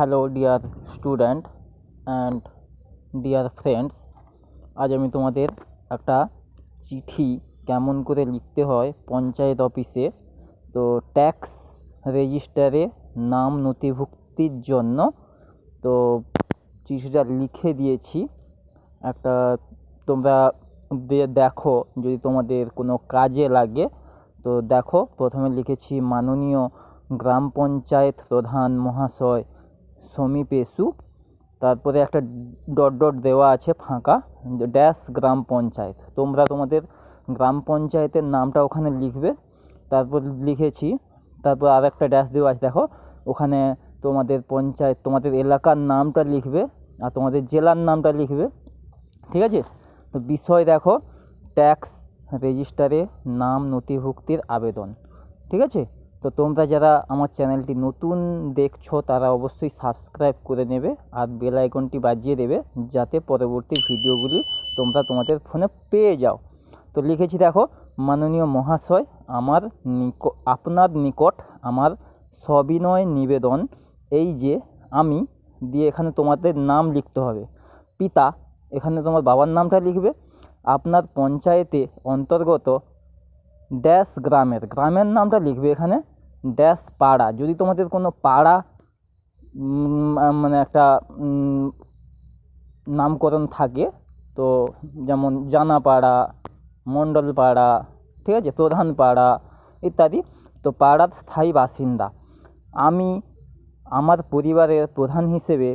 Hello dear student and dear friends, আজ আমি তোমাদের একটা চিঠি কেমন করে লিখতে হয় পঞ্চায়েত অফিসে। তো ট্যাক্স রেজিস্টারে নাম নথিভুক্তির জন্য তো চিঠিটা লিখে দিয়েছি। একটা তোমরা দেখো যদি তোমাদের কোনো কাজে লাগে। তো দেখো, প্রথমে লিখেছি, মাননীয় গ্রাম পঞ্চায়েত প্রধান মহাশয় সমীপেশু তারপরে একটা ডট ডট দেওয়া আছে ফাঁকা, ড্যাশ গ্রাম পঞ্চায়েত। তোমরা তোমাদের গ্রাম পঞ্চায়েতের নামটা ওখানে লিখবে। তারপর লিখেছি, তারপর আর একটা ড্যাশ দেওয়া আছে, দেখো। ওখানে তোমাদের পঞ্চায়েত, তোমাদের এলাকার নামটা লিখবে আর তোমাদের জেলার নামটা লিখবে। ঠিক আছে? তো বিষয় দেখো, ট্যাক্স রেজিস্টারে নাম নথিভুক্তির আবেদন। ঠিক আছে? তো তোমরা যারা আমার চ্যানেলটি নতুন দেখছ, তারা অবশ্যই সাবস্ক্রাইব করে নেবে আর বেল আইকনটি বাজিয়ে দেবে যাতে পরবর্তী ভিডিওগুলি তোমরা তোমাদের ফোনে পেয়ে যাও। তো লিখেছি দেখো, মাননীয় মহাশয়, আমার নিক, আপনার নিকট আমার সবিনয় নিবেদন এই যে আমি দিয়ে এখানে তোমাদের নাম লিখতে হবে। পিতা, এখানে তোমার বাবার নামটা লিখবে। আপনার পঞ্চায়েতে অন্তর্গত ড্যাশ গ্রামের গ্রামের নামটা লিখবে এখানে, ড্যাশ পাড়া। যদি তোমাদের কোনো পাড়া মানে একটা নামকরণ থাকে, তো যেমন জানাপাড়া মণ্ডলপাড়া ঠিক আছে প্রধানপাড়া ইত্যাদি, তো পাড়ার স্থায়ী বাসিন্দা। আমি আমার পরিবারের প্রধান হিসেবে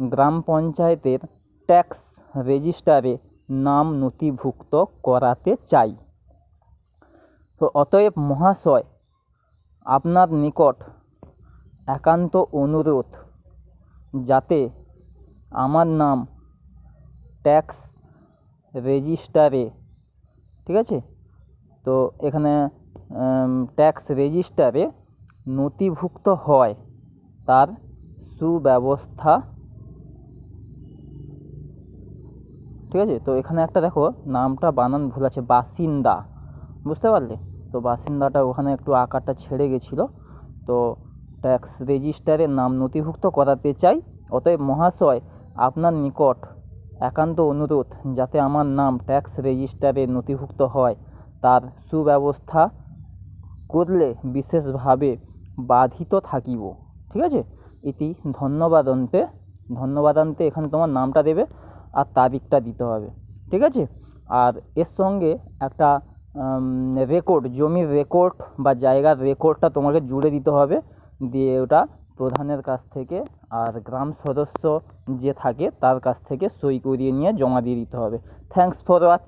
গ্রাম পঞ্চায়েতের ট্যাক্স রেজিস্টারে নাম নথিভুক্ত করাতে চাই। তো অতএব মহাশয়, আপনার নিকট একান্ত অনুরোধ যাতে আমার নাম ট্যাক্স রেজিস্টারে, ঠিক আছে? তো এখানে ট্যাক্স রেজিস্টারে নথিভুক্ত হয় তার সুব্যবস্থা। ঠিক আছে? তো এখানে একটা দেখো, নামটা বানান ভুল আছে, বাসিন্দা, বুঝতে পারলে? তো বাসিন্দাটা ওখানে একটু আকারটা ছেড়ে গেছিল। তো ট্যাক্স রেজিস্টারে নাম নথিভুক্ত করাতে চাই। অতএব মহাশয়, আপনার নিকট একান্ত অনুরোধ যাতে আমার নাম ট্যাক্স রেজিস্টারে নথিভুক্ত হয়। তার সুব্যবস্থা করলে বিশেষভাবে বাধিত থাকিব। ঠিক আছে? ইতি ধন্যবাদন্তে, ধন্যবাদান্তে এখানে তোমার নামটা দেবে আর তারিখটা দিতে হবে। ঠিক আছে? আর এর সঙ্গে একটা রেকর্ড জমির রেকর্ড বা জায়গার রেকর্ডটা তোমাকে জুড়ে দিতে হবে। দিয়ে ওটা প্রধানের কাছ থেকে আর গ্রাম সদস্য যে থাকে তার কাছ থেকে সই করিয়ে নিয়ে জমা দিয়ে দিতে হবে। Thanks for watch